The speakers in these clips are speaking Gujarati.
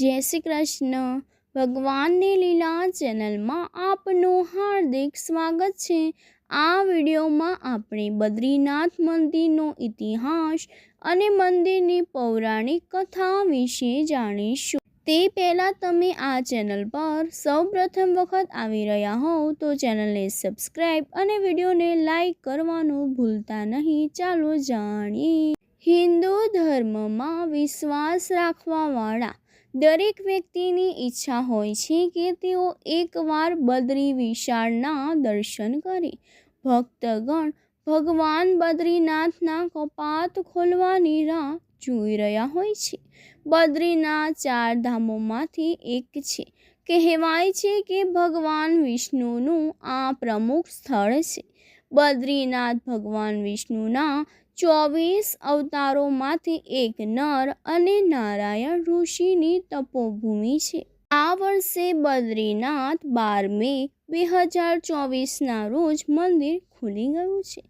જય શ્રી કૃષ્ણ. ભગવાનની લીલા ચેનલમાં આપનું હાર્દિક સ્વાગત છે. આ વિડીયોમાં આપણે બદ્રીનાથ મંદિરનો ઇતિહાસ અને મંદિરની પૌરાણિક કથા વિશે જાણીશું. તે પહેલાં તમે આ ચેનલ પર સૌપ્રથમ વખત આવી રહ્યા હોવ તો ચેનલને સબસ્ક્રાઈબ અને વિડીયોને લાઈક કરવાનું ભૂલતા નહીં. ચાલો જાણીએ. હિન્દુ ધર્મમાં વિશ્વાસ રાખવાવાળા દરેક વ્યક્તિની ઈચ્છા હોય છે કે તેઓ એકવાર બદ્રી વિશાળના દર્શન કરે. ભક્તગણ ભગવાન બદ્રીનાથના કપાત ખોલવાની રાહ જોઈ રહ્યા હોય છે. બદ્રીનાથ ચાર ધામોમાંથી એક છે. કહેવાય છે કે ભગવાન વિષ્ણુનું આ પ્રમુખ સ્થળ છે. બદ્રીનાથ ભગવાન વિષ્ણુના ચોવીસ અવતારોમાંથી એક નર અને નારાયણ ઋષિની તપોભૂમિ છે. આ વર્ષે બદ્રીનાથ બાર મે બે હજાર ચોવીસના રોજ મંદિર ખુલી ગયું છે.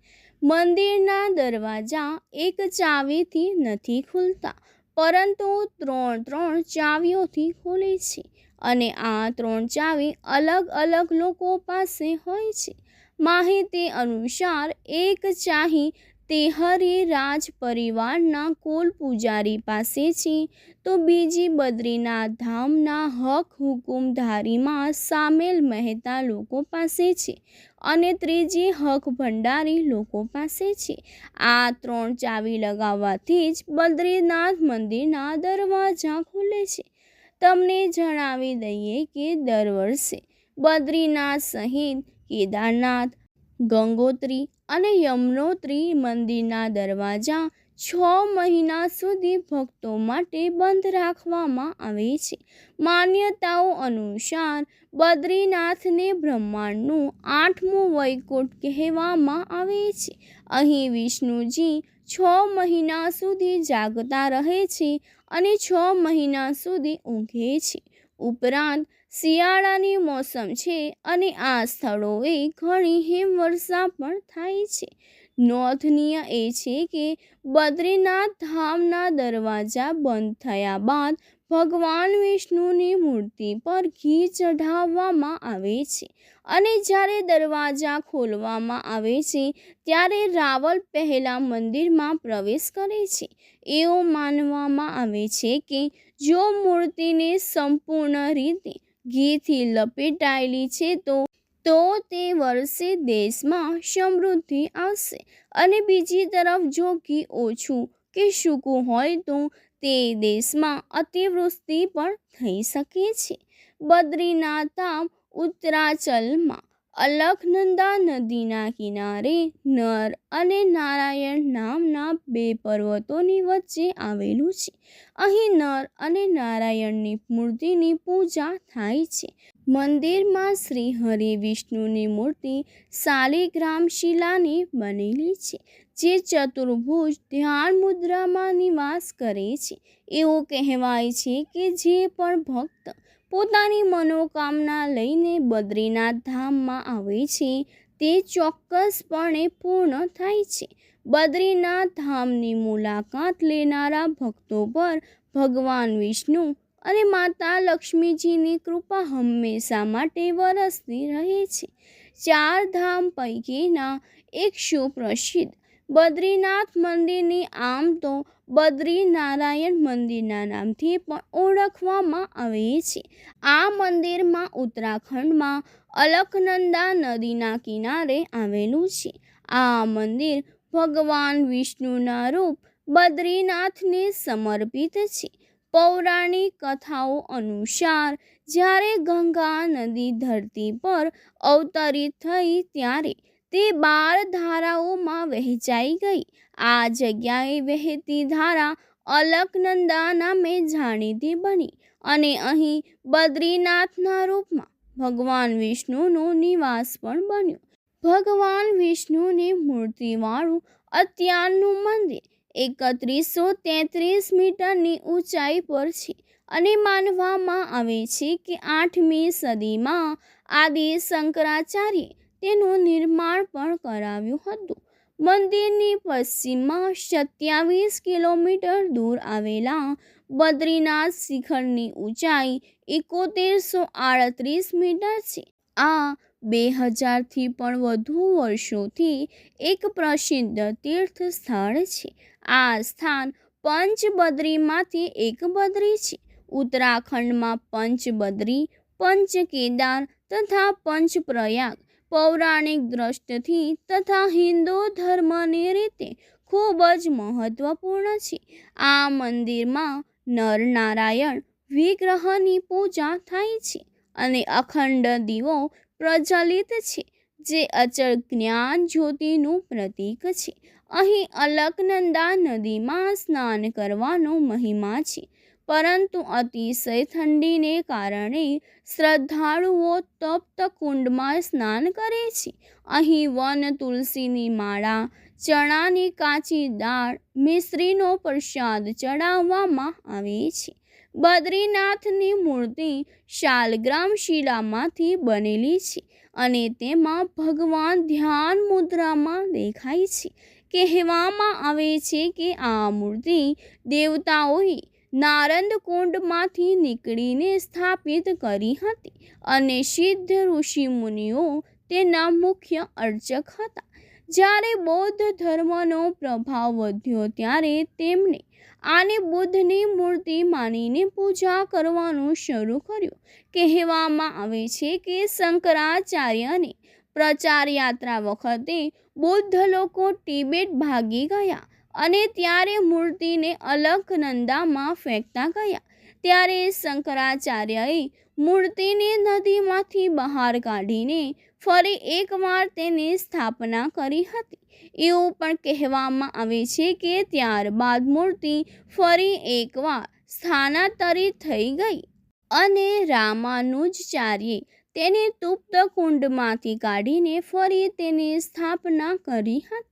મંદિરના દરવાજા એક ચાવીથી નથી ખુલતા, પરંતુ ત્રણ ત્રણ ચાવીઓથી ખુલે છે અને આ ત્રણ ચાવી અલગ અલગ લોકો પાસે હોય છે. માહિતી અનુસાર એક ચાહી તે હરિરાજ પરિવારના કુલ પૂજારી પાસે છે. તો બીજી બદ્રીનાથ ધામના હક હુકુમધારીમાં સામેલ મહેતા લોકો પાસે છે અને ત્રીજી હક ભંડારી લોકો પાસે છે. આ ત્રણ ચાવી લગાવવાથી જ બદ્રીનાથ મંદિરના દરવાજા ખુલે છે. તમને જણાવી દઈએ કે દર વર્ષે બદ્રીનાથ સહિત કેદારનાથ, ગંગોત્રી અને યમનોત્રી મંદિરના દરવાજા છ મહિના સુધી ભક્તો માટે બંધ રાખવામાં આવે છે. માન્યતાઓ અનુસાર બદ્રીનાથને બ્રહ્માંડનું આઠમું વૈકુંઠ કહેવામાં આવે છે. અહીં વિષ્ણુજી છ મહિના સુધી જાગતા રહે છે અને છ મહિના સુધી ઊંઘે છે. ઉપરાંત શિયાળાની મોસમ છે અને આ સ્થળોએ ઘણી હિમવર્ષા પણ થાય છે. નોંધનીય એ છે કે બદ્રીનાથ ધામના દરવાજા બંધ થયા બાદ ભગવાન વિષ્ણુની મૂર્તિ પર ઘી ચઢાવવામાં આવે છે અને જ્યારે દરવાજા ખોલવામાં આવે છે, ત્યારે રાવલ પહેલાં મંદિરમાં પ્રવેશ કરે છે. એવું માનવામાં આવે છે કે જો મૂર્તિને સંપૂર્ણ રીતે ઘીથી લપેટાયેલી છે તો તો તે વર્ષે દેશમાં સમૃદ્ધિ આવશે. અને બીજી તરફ જો ઘી ઓછું કે સૂકું હોય તો તે દેશમાં અતિવૃષ્ટિ પણ થઈ શકે છે. બદ્રીનાથ ધામ ઉત્તરાચલમાં અલખનંદા નદીના કિનારે નર અને નારાયણ નામના બે પર્વતોની વચ્ચે આવેલું છે. અહીં નર અને નારાયણની મૂર્તિની પૂજા થાય છે. મંદિરમાં શ્રી હરિ વિષ્ણુની મૂર્તિ શાલિગ્રામ શિલાની બનેલી છે, જે ચતુર્ભુજ ધ્યાન મુદ્રામાં નિવાસ કરે છે. એવું કહેવાય છે કે જે પણ ભક્ત પોતાની મનોકામના લઈને બદ્રીનાથ ધામમાં આવે છે. તે ચોક્કસપણે પૂર્ણ થાય છે. બદ્રીનાથ ધામની મુલાકાત લેનારા ભક્તો પર ભગવાન વિષ્ણુ અને માતા લક્ષ્મીજીની કૃપા હંમેશા માટે વરસતી રહે છે. ચાર ધામ પૈકીના એક સુપ્રસિદ્ધ બદ્રીનાથ મંદિરની આમ તો બદ્રી નારાયણ મંદિરના નામથી પણ ઓળખવામાં આવે છે. આ મંદિરમાં ઉત્તરાખંડમાં અલકનંદા નદીના કિનારે આવેલું છે. આ મંદિર ભગવાન વિષ્ણુના રૂપ બદ્રીનાથને સમર્પિત છે. પૌરાણિક કથાઓ અનુસાર, જ્યારે ગંગા નદી ધરતી પર અવતરિત થઈ ત્યારે તે બાર ધારાઓમાં વહેંચાઈ ગઈ. આ જગ્યાએ વહેતી ધારા અલકનંદા નામે જાણીતી બની અને અહીં બદ્રીનાથના રૂપમાં ભગવાન વિષ્ણુનો નિવાસ પણ બન્યો. ભગવાન વિષ્ણુની મૂર્તિવાળું અત્યારનું મંદિર એકત્રીસો તેત્રીસ મીટરની ઊંચાઈ પર છે અને માનવામાં આવે છે કે આઠમી સદીમાં આદિ શંકરાચાર્યે તેનું નિર્માણ પણ કરાવ્યું હતું. મંદિરની પશ્ચિમમાં સત્યાવીસ કિલોમીટર દૂર આવેલા બદ્રીનાથ શિખરની ઊંચાઈ એકોતેરસો આડત્રીસ મીટર છે. આ બે હજારથી પણ વધુ વર્ષોથી એક પ્રસિદ્ધ તીર્થ સ્થળ છે. આ સ્થાન પંચબદ્રીમાંથી એક બદ્રી છે. ઉત્તરાખંડમાં પંચબદ્રી પંચ કેદાર તથા પંચપ્રયાગ પૌરાણિક દ્રષ્ટિથી તથા હિન્દુ ધર્મની રીતે ખૂબ જ મહત્વપૂર્ણ છે. આ મંદિરમાં નરનારાયણ વિગ્રહની પૂજા થાય છે અને અખંડ દીવો પ્રજ્વલિત છે, જે અચળ જ્ઞાન જ્યોતિનું પ્રતીક છે. અહીં અલકનંદા નદીમાં સ્નાન કરવાનો મહિમા છે. પરંતુ અતિશય ઠંડીને કારણે શ્રદ્ધાળુઓ તપ્ત કુંડમાં સ્નાન કરે છે. અહીં વન તુલસીની માળા, ચણાની કાચી દાળ, મિશ્રીનો પ્રસાદ ચડાવવામાં આવે છે. બદ્રીનાથની મૂર્તિ શાલગ્રામ શિલામાંથી બનેલી છે અને તેમાં ભગવાન ધ્યાન મુદ્રામાં દેખાય છે. કહેવામાં આવે છે કે આ મૂર્તિ દેવતાઓએ નારદ કુંડમાંથી નીકળીને સ્થાપિત કરી હતી અને સિદ્ધ ઋષિ મુનિઓ તેના મુખ્ય અર્ચક હતા. જ્યારે બૌદ્ધ ધર્મનો પ્રભાવ વધ્યો ત્યારે તેમણે આને બુદ્ધની મૂર્તિ માનીને પૂજા કરવાનું શરૂ કર્યું. કહેવામાં આવે છે કે શંકરાચાર્યને પ્રચાર યાત્રા વખતે બૌદ્ધ લોકો તિબેટ ભાગી ગયા. અને ત્યારે મૂર્તિને અલકનંદામાં ફેંકતા ગયા. ત્યારે શંકરાચાર્યએ મૂર્તિને નદીમાંથી બહાર કાઢીને ફરી એકવાર તેની સ્થાપના કરી હતી. એવું પણ કહેવામાં આવે છે કે ત્યારબાદ મૂર્તિ ફરી એકવાર સ્થાનાંતરિત થઈ ગઈ અને રામાનુજાચાર્યે તેને તુપ્ત કુંડમાંથી કાઢીને ફરી તેની સ્થાપના કરી હતી.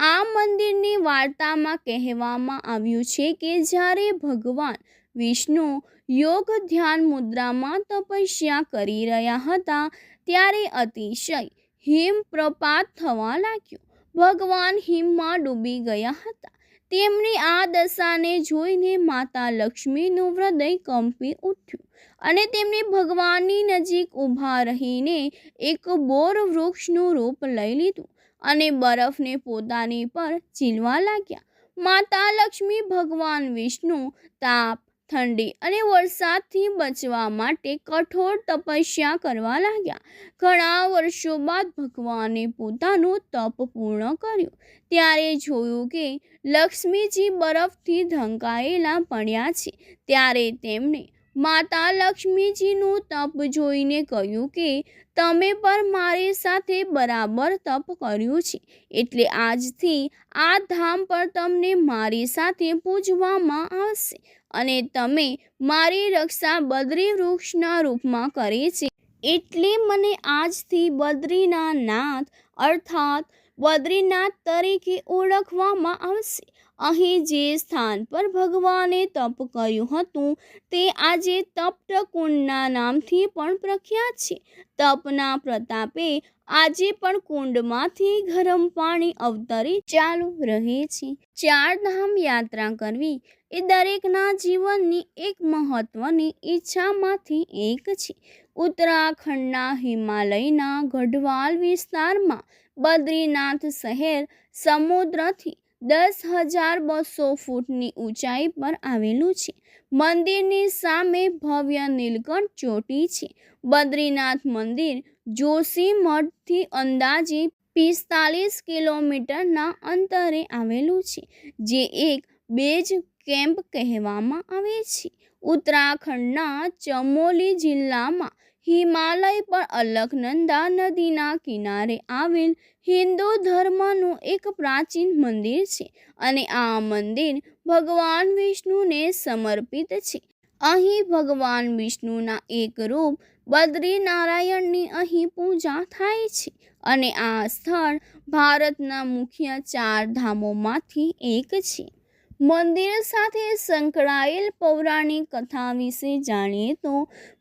આ મંદિરની વાર્તામાં કહેવામાં આવ્યું છે કે જ્યારે ભગવાન વિષ્ણુ યોગ ધ્યાન મુદ્રામાં તપસ્યા કરી રહ્યા હતા, ત્યારે અતિશય હિમપ્રપાત થવા લાગ્યો. ભગવાન હિમમાં ડૂબી ગયા હતા. તેમની આ દશાને જોઈને માતા લક્ષ્મીનું હૃદય કંપી ઉઠ્યું અને તેમણે ભગવાનની નજીક ઊભા રહીને એક બોર વૃક્ષનું રૂપ લઈ લીધું. અને બરફને પોતાની પર ચીલવા લાગ્યા. માતા લક્ષ્મી ભગવાન વિષ્ણુ તાપ, ઠંડી અને વરસાદથી બચવા માટે કઠોર તપસ્યા કરવા લાગ્યા. ઘણા વર્ષો બાદ ભગવાને પોતાનું તપ પૂર્ણ કર્યું. ત્યારે જોયું કે લક્ષ્મીજી બરફથી ઢંકાયેલા પડ્યા છે. ત્યારે તેમણે માતા લક્ષ્મીજીનું તપ જોઈને કહ્યું કે, તમે પણ મારી સાથે બરાબર તપ કર્યું છે. એટલે આજથી આ ધામ પર તમને મારી સાથે પૂજવામાં આવશે અને તમે મારી રક્ષા બદ્રી વૃક્ષના રૂપમાં કરી છે. એટલે મને આજથી બદ્રીના નાથ અર્થાત બદ્રીનાથ તરીકે ઓળખવામાં આવશે. અહીં જે સ્થાન પર ભગવાને તપ કર્યું હતું, તે આજે તપ્તકુંડના નામથી પણ પ્રખ્યાત છે. તપના પ્રતાપે આજે પણ કુંડમાંથી ગરમ પાણી અવતરી ચાલુ રહે છે. ચાર ધામ યાત્રા કરવી એ દરેકના જીવનની એક મહત્વની ઈચ્છામાંથી એક છે. ઉત્તરાખંડના હિમાલયના ગઢવાલ વિસ્તારમાં બદ્રીનાથ શહેર સમુદ્રથી દસ હજાર બસો ફૂટની ઊંચાઈ પર આવેલું છે. મંદિરની સામે ભવ્ય નીલકંઠ ચોટી છે. બદ્રીનાથ મંદિર જોશીમઠથી અંદાજે પિસ્તાલીસ કિલોમીટરના અંતરે આવેલું છે, જે એક બેજ કેમ્પ કહેવામાં આવે છે. ઉત્તરાખંડના ચમોલી જિલ્લામાં હિમાલય પણ અલકનંદા નદીના કિનારે આવેલ હિન્દુ ધર્મનું એક પ્રાચીન મંદિર છે અને આ મંદિર ભગવાન વિષ્ણુને સમર્પિત છે. અહીં ભગવાન વિષ્ણુના એક રૂપ બદ્રીનારાયણની અહીં પૂજા થાય છે અને આ સ્થળ ભારતના મુખ્ય ચાર ધામોમાંથી એક છે. મંદિર સાથે સંકળાયેલ પૌરાણિક કથા વિશે જાણીએ તો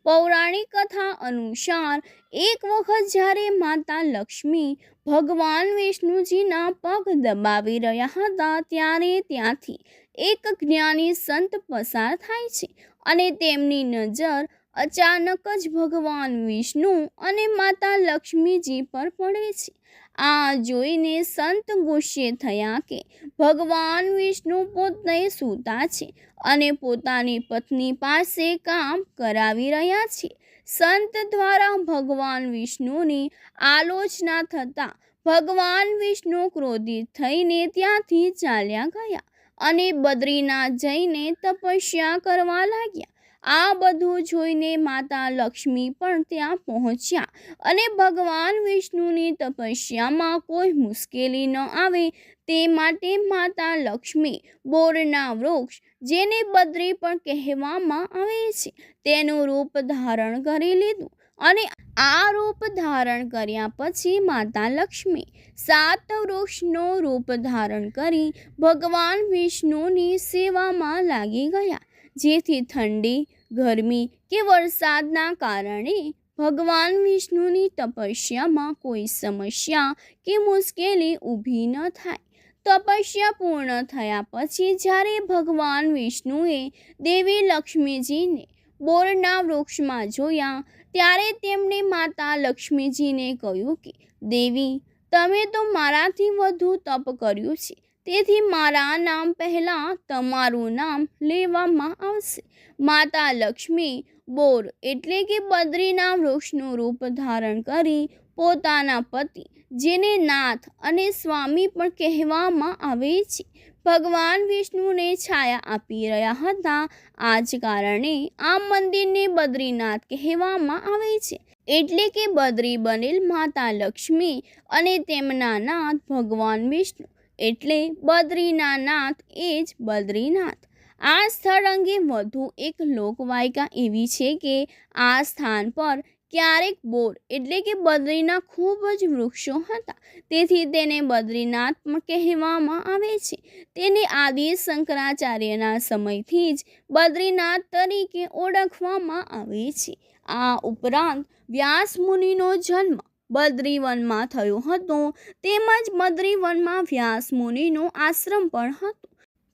પૌરાણિક કથા અનુસાર એક વખત જ્યારે માતા લક્ષ્મી ભગવાન વિષ્ણુજીના પગ દબાવી રહ્યા હતા ત્યારે ત્યાંથી એક જ્ઞાની સંત પસાર થાય છે અને તેમની નજર અચાનક જ ભગવાન વિષ્ણુ અને માતા લક્ષ્મીજી પર પડે છે. આ જોઈને સંત ગુસ્સે થયા કે ભગવાન વિષ્ણુ પોતે સૂતા છે અને પોતાની પત્ની પાસે કામ કરાવી રહ્યા છે. સંત દ્વારા ભગવાન વિષ્ણુની આલોચના થતાં ભગવાન વિષ્ણુ ક્રોધિત થઈને ત્યાંથી ચાલ્યા ગયા અને બદ્રીનાથ જઈને તપસ્યા કરવા લાગ્યા. આ બધું જોઈને માતા લક્ષ્મી પણ ત્યાં પહોંચ્યા અને ભગવાન વિષ્ણુની તપસ્યામાં કોઈ મુશ્કેલી ન આવે તે માટે માતા લક્ષ્મી બોરના વૃક્ષ જેને બદ્રી પણ કહેવામાં આવે છે, તેનું રૂપ ધારણ કરી લીધું અને આ રૂપ ધારણ કર્યા પછી માતા લક્ષ્મી સાત વૃક્ષનો રૂપ ધારણ કરી ભગવાન વિષ્ણુની સેવામાં લાગી ગયા, જેથી ઠંડી ગરમી કે વરસાદના કારણે ભગવાન વિષ્ણુની તપસ્યામાં કોઈ સમસ્યા કે મુશ્કેલી ઊભી ન થાય. તપસ્યા પૂર્ણ થયા પછી જ્યારે ભગવાન વિષ્ણુએ દેવી લક્ષ્મીજીને બોરના વૃક્ષમાં જોયા, ત્યારે તેમણે માતા લક્ષ્મીજીને કહ્યું કે, દેવી, તમે તો મારાથી વધુ તપ કર્યું છે. તેથી મારા નામ પહેલાં તમારું નામ લેવામાં આવશે. માતા લક્ષ્મી, બોર એટલે કે બદ્રીના વૃક્ષનું રૂપ ધારણ કરી પોતાના પતિ, જેને નાથ અને સ્વામી પણ કહેવામાં આવે છે. ભગવાન વિષ્ણુને છાયા આપી રહ્યા હતા. આ જ કારણે આ મંદિરને બદ્રીનાથ કહેવામાં આવે છે. એટલે કે બદ્રી બનેલ માતા લક્ષ્મી અને તેમના નાથ ભગવાન વિષ્ણુ. એટલે બદ્રીનાનાથ એ જ બદ્રીનાથ. આ સ્થળ અંગે વધુ એક લોકવાયકા એવી છે કે આ સ્થાન પર ક્યારેક બોર એટલે કે બદ્રીના ખૂબ જ વૃક્ષો હતા. તેથી તેને બદ્રીનાથ પણ કહેવામાં આવે છે. તેને આદિ શંકરાચાર્યના સમયથી જ બદ્રીનાથ તરીકે ઓળખવામાં આવે છે. આ ઉપરાંત વ્યાસ મુનિનો જન્મ બદ્રીવનમાં થયો હતો. તેમજ બદ્રીવનમાં વ્યાસ મુનિનો આશ્રમ પણ હતો.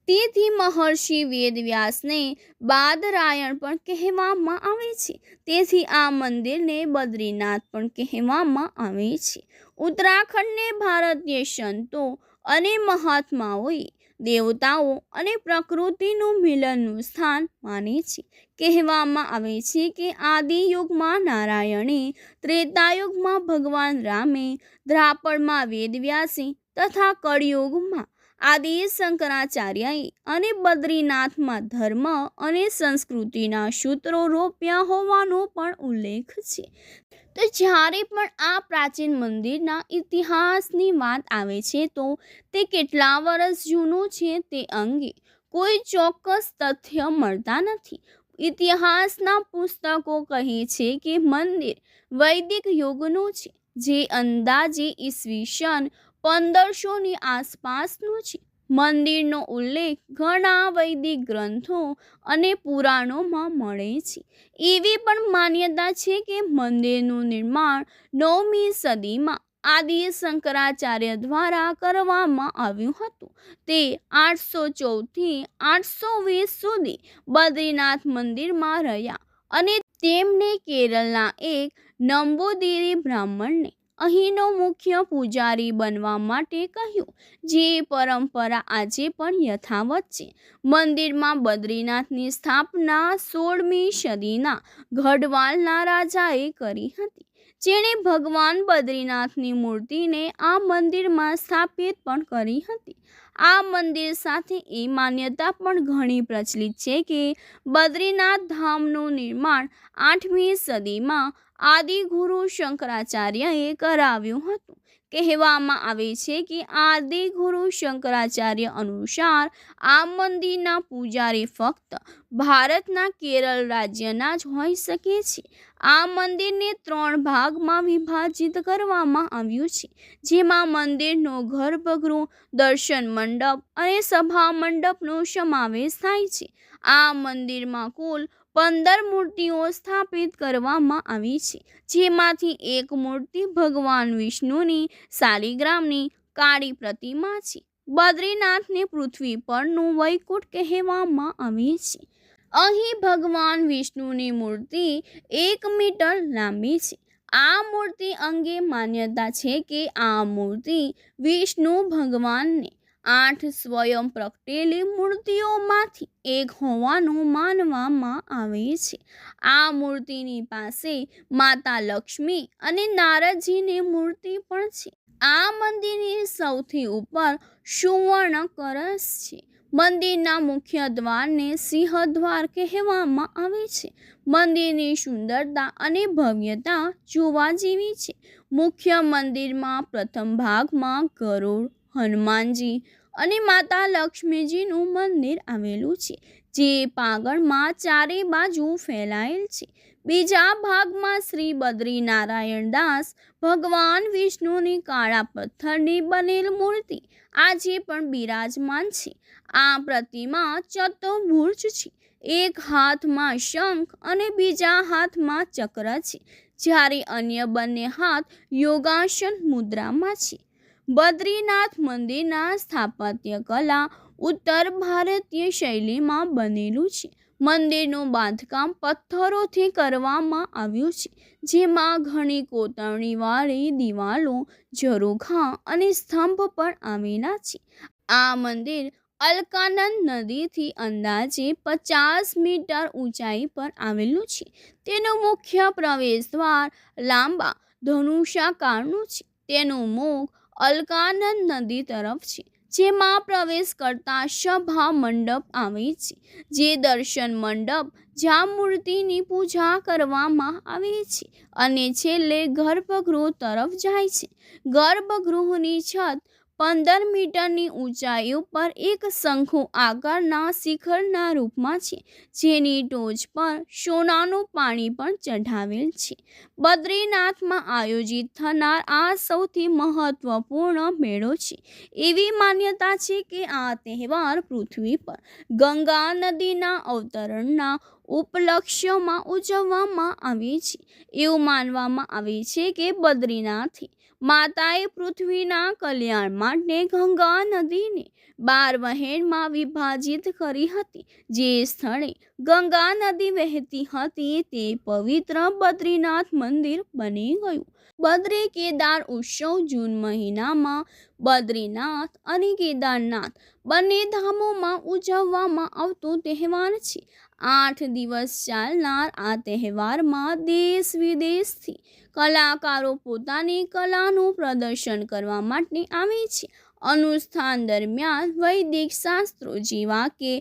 તેથી મહર્ષિ વેદવ્યાસને બાદરાયણ પણ કહેવામાં આવે છે. તેથી આ મંદિરને બદ્રીનાથ પણ કહેવામાં આવે છે. ઉત્તરાખંડને ભારતીય સંતો અને મહાત્માઓએ દેવતાઓ અને પ્રકૃતિનું મિલનનું સ્થાન માને છે. કહેવામાં આવે છે કે આદિયુગમાં નારાયણે ત્રેતાયુગમાં ભગવાન રામે દ્રાપડમાં વેદવ્યાસે તથા કળિયુગમાં આદિ શંકરાચાર્યએ અને બદ્રીનાથમાં ધર્મ અને સંસ્કૃતિના સૂત્રો રોપ્યા હોવાનો પણ ઉલ્લેખ છે. તો જ્યારે પણ આ પ્રાચીન મંદિરના ઇતિહાસની વાત આવે છે, તો તે કેટલા વર્ષ જૂનું છે તે અંગે કોઈ ચોક્કસ તથ્ય મળતા નથી. ઇતિહાસના પુસ્તકો કહે છે કે મંદિર વૈદિક યુગનું છે, જે અંદાજે ઈસવીસન પંદરસોની આસપાસનો છે. મંદિરનો ઉલ્લેખ ઘણા વૈદિક ગ્રંથો અને પુરાણોમાં મળે છે. એવી પણ માન્યતા છે કે મંદિરનું નિર્માણ નવમી સદીમાં આદિ શંકરાચાર્ય દ્વારા કરવામાં આવ્યું હતું. તે આઠસો ચૌદથી આઠસો વીસ સુધી બદ્રીનાથ મંદિરમાં રહ્યા અને તેમને કેરળના એક નંબુદિરી બ્રાહ્મણને અહીંનો મુખ્ય પૂજારી બનવા માટે કહ્યું, જે પરંપરા આજે પણ યથાવત છે. મંદિરમાં બદ્રીનાથની સ્થાપના સોળમી સદીના ગઢવાલના રાજાએ કરી હતી, જેણે ભગવાન બદ્રીનાથની મૂર્તિને આ મંદિરમાં સ્થાપિત પણ કરી હતી. આ મંદિર સાથે એ માન્યતા પણ ઘણી પ્રચલિત છે કે બદ્રીનાથ ધામનું નિર્માણ આઠમી સદીમાં આદિગુરુ શંકરાચાર્યએ કરાવ્યું હતું. કહેવામાં આવે છે કે આદિ ગુરુ શંકરાચાર્ય અનુસાર આ મંદિરના પૂજારી ફક્ત ભારતના કેરળ રાજ્યના જ હોઈ શકે છે. આ મંદિરને ત્રણ ભાગમાં વિભાજિત કરવામાં આવ્યું છે. જેમાં મંદિરનો ગર્ભગૃહ, દર્શન મંડપ અને સભા મંડપનો સમાવેશ થાય છે. આ મંદિરમાં કુલ પંદર મૂર્તિઓ સ્થાપિત કરવામાં આવી છે. જેમાંથી એક મૂર્તિ ભગવાન વિષ્ણુની શાલિગ્રામની કાળી પ્રતિમા છે. બદ્રીનાથને પૃથ્વી પરનું વૈકુંઠ કહેવામાં આવે છે. અહીં ભગવાન વિષ્ણુની મૂર્તિ એક મીટર લાંબી છે. આ મૂર્તિ અંગે માન્યતા છે કે આ મૂર્તિ વિષ્ણુ ભગવાનને આઠ સ્વયં પ્રગટેલી મૂર્તિઓમાંથી એક હોવાનું માનવામાં આવે છે. આ મૂર્તિની પાસે માતા લક્ષ્મી અને નારદજીની મૂર્તિ પણ છે. આ મંદિરની સૌથી ઉપર સુવર્ણ કરસ છે. મંદિરના મુખ્ય દ્વારને સિંહદ્વાર કહેવામાં આવે છે. મંદિરની સુંદરતા અને ભવ્યતા જોવા જેવી છે. મુખ્ય મંદિરમાં પ્રથમ ભાગમાં ગરુડ હનુમાનજી અને માતા લક્ષ્મીજીનું મંદિર આવેલું છે, જે પાગળમાં ચારે બાજુ ફેલાયેલ છે. બીજા ભાગમાં શ્રી બદ્રીનારાયણ દાસ, ભગવાન વિષ્ણુની કાળા પથ્થરની બનેલ મૂર્તિ આજે પણ બિરાજમાન છે. આ પ્રતિમા ચતુર્ભુજ છે, એક હાથમાં શંખ અને બીજા હાથમાં ચક્ર છે, જ્યારે અન્ય બંને હાથ યોગાસન મુદ્રામાં છે. બદ્રીનાથ મંદિરના સ્થાપત્ય કલા ઉત્તર ભારતીય શૈલીમાં બનેલું છે. મંદિરનું બાંધકામ પથ્થરોથી કરવામાં આવ્યું છે, જેમાં ઘણી કોતરણીવાળી દિવાલો, ઝરૂખા અને સ્તંભ પણ આવેલા છે. આ મંદિર અલકાનંદ નદીથી અંદાજે પચાસ મીટર ઊંચાઈ પર આવેલું છે. તેનું મુખ્ય પ્રવેશદ્વાર લાંબા ધનુષાકારનું છે. તેનું મુખ અલકાનંદ નદી તરફ છે, જેમાં પ્રવેશ કરતા સભા મંડપ આવે છે, જે દર્શન મંડપ જ્યાં મૂર્તિની પૂજા કરવામાં આવે છે અને છેલ્લે ગર્ભગૃહ તરફ જાય છે. ગર્ભગૃહની છત પંદર મીટરની ઊંચાઈ ઉપર એક શંખુ આકારના શિખરના રૂપમાં છે, જેની ટોચ પર સોનાનું પાણી પણ ચઢાવેલ છે. બદ્રીનાથમાં આયોજિત થનાર આ સૌથી મહત્વપૂર્ણ મેળો છે. એવી માન્યતા છે કે આ તહેવાર પૃથ્વી પર ગંગા નદીના અવતરણના ઉપલક્ષ્યમાં ઉજવવામાં આવે છે. એવું માનવામાં આવે છે કે બદ્રીનાથે માતાએ પૃથ્વીના કલ્યાણ માટે ગંગા નદીને બાર વહેણમાં વિભાજિત કરી હતી. જે સ્થળે ગંગા નદી વહેતી હતી તે પવિત્ર બદ્રીનાથ મંદિર બની ગયું. બદ્રી કેદાર ઉત્સવ જૂન મહિનામાં બદ્રીનાથ અને કેદારનાથ બંને ધામોમાં ઉજવવામાં આવતો તહેવાર છે. આઠ દિવસ ચાલનાર આ તહેવારમાં દેશ વિદેશથી કલાકારો પોતાની કલાનું પ્રદર્શન કરવા માટે આવે છે. અનુષ્ઠાન દરમિયાન વૈદિક શાસ્ત્રો જેવા કે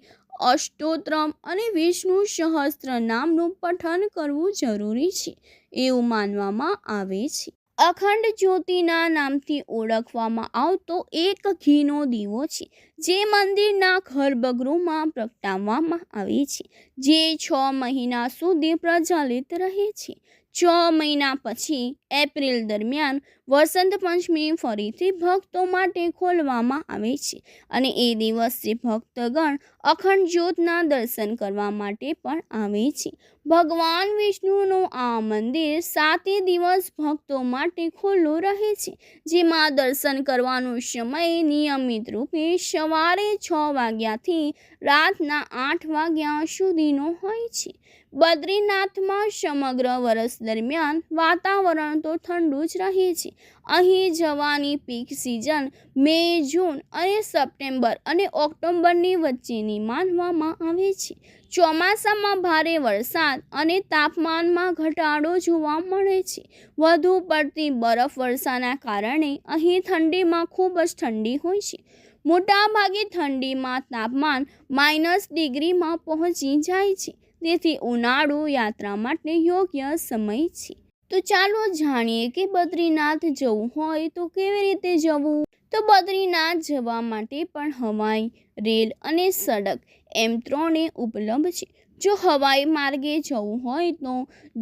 અષ્ટોત્રમ અને વિષ્ણુ સહસ્ત્ર નામનું પઠન કરવું જરૂરી છે. એવું માનવામાં આવે છે. અખંડ જ્યોતિના નામથી ઓળખવામાં આવતો એક ઘીનો દીવો છે, જે મંદિરના ગર્ભગૃહમાં પ્રગટાવવામાં આવે છે, જે છ મહિના સુધી પ્રજ્વલિત રહે છે. છ મહિના પછી એપ્રિલ દરમિયાન વસંત પંચમી ફરીથી ભક્તો માટે ખોલવામાં આવે છે અને એ દિવસે ભક્તગણ અખંડ જ્યોતના દર્શન કરવા માટે પણ આવે છે. ભગવાન વિષ્ણુનું આ મંદિર સાતે દિવસ ભક્તો માટે ખુલ્લું રહે છે, જેમાં દર્શન કરવાનો સમય નિયમિત રૂપે સવારે છ વાગ્યાથી રાતના આઠ વાગ્યા સુધીનો હોય છે. બદ્રીનાથમાં સમગ્ર વર્ષ દરમિયાન વાતાવરણ તો ઠંડુ જ રહે છે. અહીં જવાની પીક સિઝન મે, જૂન અને સપ્ટેમ્બર અને ઓક્ટોબરની વચ્ચેની માનવામાં આવે છે. ચોમાસામાં ભારે વરસાદ અને તાપમાનમાં ઘટાડો જોવા મળે છે. વધુ પડતી બરફ વર્ષાના કારણે અહીં ઠંડીમાં ખૂબ જ ઠંડી હોય છે. મોટાભાગે ઠંડીમાં તાપમાન માઇનસ ડિગ્રીમાં પહોંચી જાય છે. તેથી ઉનાળુ યાત્રા માટે યોગ્ય સમય છે. તો ચાલો જાણીએ કે બદ્રીનાથ જવું હોય તો કેવી રીતે જવું? તો બદ્રીનાથ જવા માટે પણ હવાઈ, રેલ અને સડક એમ ત્રણે ઉપલબ્ધ છે. જો હવાઈ માર્ગે જવું હોય તો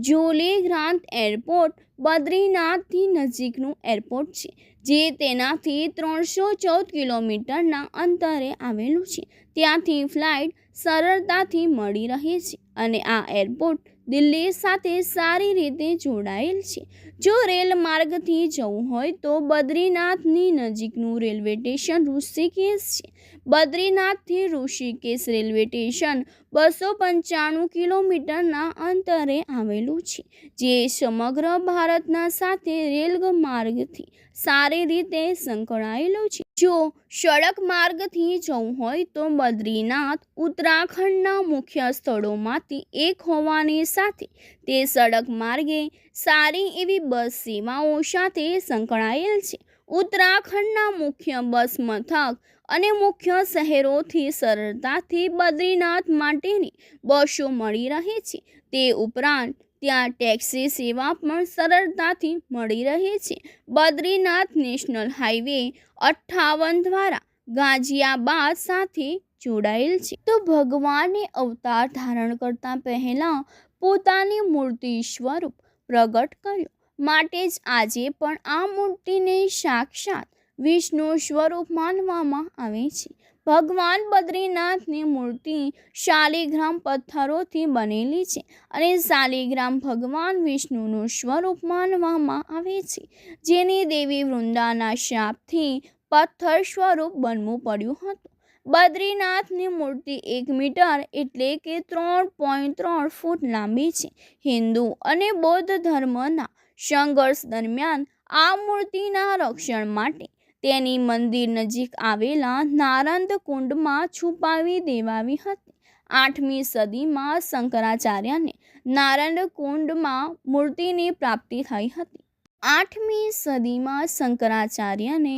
જોલેગ્રાંત એરપોર્ટ બદ્રીનાથથી નજીકનું એરપોર્ટ છે, જે તેનાથી ત્રણસો ચૌદ કિલોમીટરના અંતરે આવેલું છે. ત્યાંથી ફ્લાઇટ સરળતાથી મળી રહે છે. અને આ એરપોર્ટ દિલ્હી સાથે સારી રીતે જોડાયેલ છે. જો રેલ માર્ગથી જવું હોય તો બદ્રીનાથની નજીકનું રેલવે સ્ટેશન ઋષિકેશ છે. બદ્રીનાથથી ઋષિકેશ રેલવે સ્ટેશન બસો પંચાણું કિલોમીટરના અંતરે આવેલું છે, જે સમગ્ર ભારતના સાથે રેલ માર્ગથી સારી રીતે સંકળાયેલું છે. જો સડક માર્ગથી જવું હોય તો બદ્રીનાથ ઉત્તરાખંડના મુખ્ય સ્થળોમાંથી એક હોવાની સાથે તે સડક માર્ગે સારી એવી બસ સેવાઓ સાથે સંકળાયેલ છે. ઉત્તરાખંડના મુખ્ય બસ મથક અને મુખ્ય શહેરોથી સરળતાથી બદ્રીનાથ માટેની બસો મળી રહે છે. તે ઉપરાંત ત્યાં ટેક્સી સેવા પણ સરળતાથી મળી રહે છે. બદ્રીનાથ નેશનલ હાઈવે અઠ્ઠાવન દ્વારા ગાઝિયાબાદ સાથે જોડાયેલ છે. તો ભગવાને અવતાર ધારણ કરતા પહેલાં પોતાની મૂર્તિ સ્વરૂપ પ્રગટ કર્યો. માટે જ આજે પણ આ મૂર્તિને સાક્ષાત વિષ્ણુ સ્વરૂપ માનવામાં આવે છે. ભગવાન બદ્રીનાથની મૂર્તિ શાલિગ્રામ પથ્થરોથી બનેલી છે અને શાલિગ્રામ ભગવાન વિષ્ણુનું સ્વરૂપ માનવામાં આવે છે. જેની દેવી વૃંદાના શાપથી પથ્થર સ્વરૂપ બનવું પડ્યું હતું. બદ્રીનાથની મૂર્તિ એક મીટર એટલે કે ત્રણ પોઈન્ટ ત્રણ ફૂટ લાંબી છે. હિન્દુ અને બૌદ્ધ ધર્મના સંઘર્ષ દરમિયાન આ મૂર્તિના રક્ષણ માટે તેની મંદિર નજીક આવેલા નારંદ કુંડમાં છુપાવી દેવાવી હતી. આઠમી સદીમાં શંકરાચાર્યને નારંદ કુંડમાં મૂર્તિની પ્રાપ્તિ થઈ હતી. આઠમી સદીમાં શંકરાચાર્યને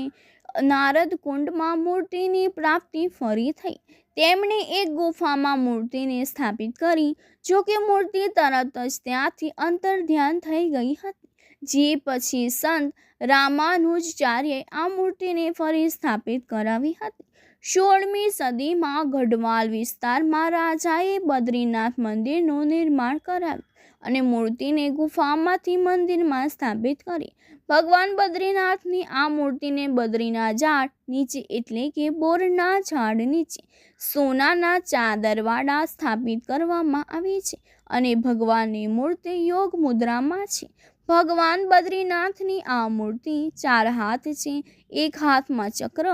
નારદ કુંડમાં મૂર્તિની પ્રાપ્તિ ફરી થઈ. તેમણે એક ગુફામાં મૂર્તિને સ્થાપિત કરી જો કે મૂર્તિ તરત જ ત્યાંથી અંતર્ધ્યાન થઈ ગઈ હતી. જે પછી સંત રામાનુજાચાર્યે આ મૂર્તિને ફરી સ્થાપિત કરાવી હતી. સોળમી સદીમાં ગઢવાલ વિસ્તારમાં રાજાએ બદ્રીનાથ મંદિરનું નિર્માણ કરાવ્યું અને મૂર્તિને ગુફામાંથી મંદિરમાં સ્થાપિત કરી. ભગવાન બદ્રીનાથની આ મૂર્તિને બદ્રીના ઝાડ નીચે એટલે કે બોરના ઝાડ નીચે, સોનાના ચાદરવાડા સ્થાપિત કરવામાં આવી છે અને ભગવાનની મૂર્તિ યોગ મુદ્રામાં છે. ભગવાન બદ્રીનાથની આ મૂર્તિ ચાર હાથ છે. એક હાથમાં ચક્ર,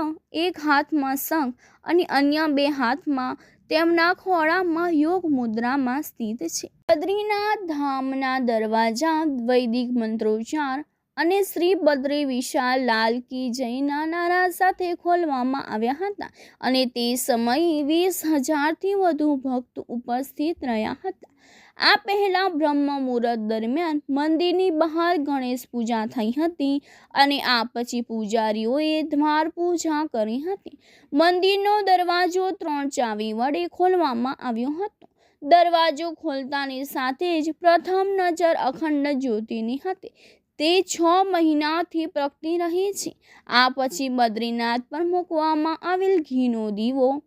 એક હાથમાં શંખ અને અન્ય બે હાથમાં તેમના ખોળામાં યોગ મુદ્રામાં સ્થિત છે. બદ્રીનાથ ધામના દરવાજા, વૈદિક મંત્રોચ્ચાર અને શ્રી બદ્રી વિશાલ લાલ કી જયના નારા સાથે ખોલવામાં આવ્યા હતા અને તે સમયે વીસ હજારથી વધુ ભક્ત ઉપસ્થિત રહ્યા હતા. આ પહેલાં બ્રહ્મ મુહૂર્ત દરમિયાન મંદિરની બહાર ગણેશ પૂજા થઈ હતી અને આ પછી પૂજારીઓએ દ્વાર પૂજા કરી હતી. મંદિરનો દરવાજો ત્રણ ચાવી વડે ખોલવામાં આવ્યો હતો. દરવાજો ખોલતાની સાથે જ પ્રથમ નજર અખંડ જ્યોતિની હતી. તે છ મહિનાથી પ્રગટી રહી છે. આ પછી બદ્રીનાથ પર મૂકવામાં આવેલ ઘીનો દીવો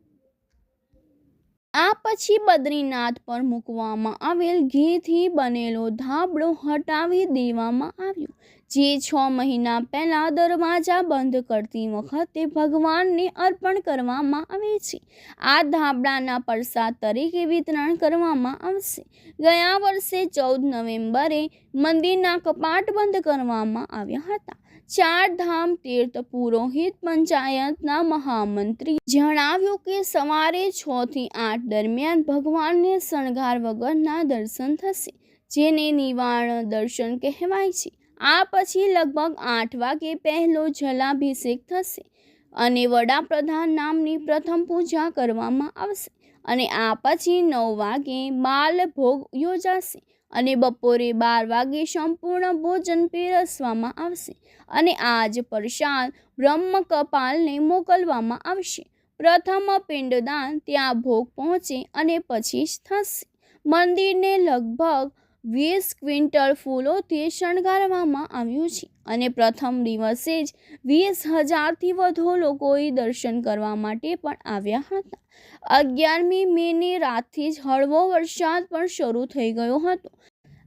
આ પછી બદ્રીનાથ પર મૂકવામાં આવેલ ઘીથી બનેલો ધાબળો હટાવી દેવામાં આવ્યો. જે છ મહિના પહેલાં દરવાજા બંધ કરતી વખતે ભગવાનને અર્પણ કરવામાં આવે છે. આ ધાબળાના પ્રસાદ તરીકે વિતરણ કરવામાં આવશે. ગયા વર્ષે ચૌદ નવેમ્બરે મંદિરના કપાટ બંધ કરવામાં આવ્યા હતા. ચાર ધામ તીર્થ પુરોહિત પંચાયતના મહામંત્રી જણાવ્યું કે સવારે છ થી આઠ દરમિયાન ભગવાનને શણગાર વગરના દર્શન થશે, જેને નિવારણ દર્શન કહેવાય છે. આ પછી લગભગ આઠ વાગે પહેલો જલાભિષેક થશે અને વડાપ્રધાન નામની પ્રથમ પૂજા કરવામાં આવશે અને આ પછી નવ વાગે બાલ ભોગ યોજાશે. અને બપોરે બાર વાગે સંપૂર્ણ ભોજન પીરસવામાં આવશે અને આજ પ્રસાદ બ્રહ્મ કપાલને મોકલવામાં આવશે. પ્રથમ પિંડદાન ત્યાં ભોગ પહોંચે અને પછી જ થશે. મંદિરને લગભગ વીસ ક્વિન્ટલ ફૂલોથી શણગારવામાં આવ્યું છે અને પ્રથમ દિવસે જ વીસ હજારથી વધુ લોકોએ દર્શન કરવા માટે પણ આવ્યા હતા. અગિયારમી મેની રાતથી જ હળવો વરસાદ પણ શરૂ થઈ ગયો હતો.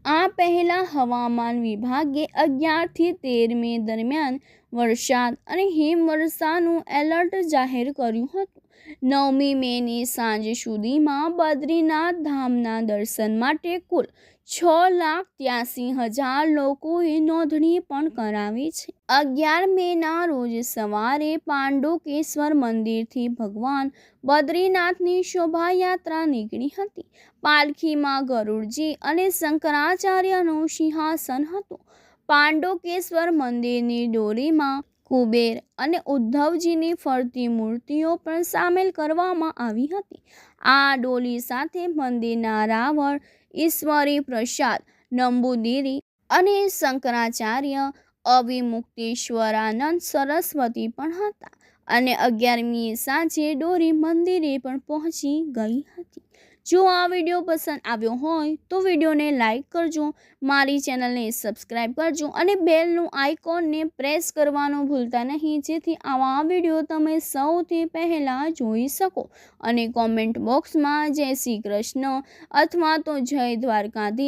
આ પહેલાં હવામાન વિભાગે અગિયારથી તેર મે દરમિયાન વરસાદ અને હિમવર્ષાનું એલર્ટ જાહેર કર્યું હતું. નવમી મેની સાંજ સુધીમાં બદ્રીનાથ ધામના દર્શન માટે કુલ છ લાખ ત્યાસી હજાર લોકોએ નોંધણી પણ કરાવી છે. અગિયાર મેના રોજ સવારે પાંડુકેશ્વર મંદિરથી ભગવાન બદ્રીનાથની શોભાયાત્રા નીકળી હતી. પાલખીમાં ગરુડજી અને શંકરાચાર્યનું સિંહાસન હતું. પાંડુકેશ્વર મંદિરની દોરીમાં કુબેર અને ઉદ્ધવજીની ફરતી મૂર્તિઓ પણ સામેલ કરવામાં આવી હતી. આ ડોલી સાથે મંદિરના રાવણ ઈશ્વરી પ્રસાદ નંબુદિરી અને શંકરાચાર્ય અવિમુક્તેશ્વરાનંદ સરસ્વતી પણ હતા અને અગિયારમીએ સાંજે ડોરી મંદિરે પણ પહોંચી ગઈ હતી. જો આ વીડિયો પસંદ આવ્યો હોય તો વિડીયોને લાઇક કરજો, મારી ચેનલને સબસ્ક્રાઈબ કરજો અને બેલનું આઇકોનને પ્રેસ કરવાનું ભૂલતા નહીં, જેથી આવા વીડિયો તમે સૌથી પહેલાં જોઈ શકો. અને કોમેન્ટ બોક્સમાં જય શ્રી કૃષ્ણ અથવા તો જય દ્વારકાધીશ.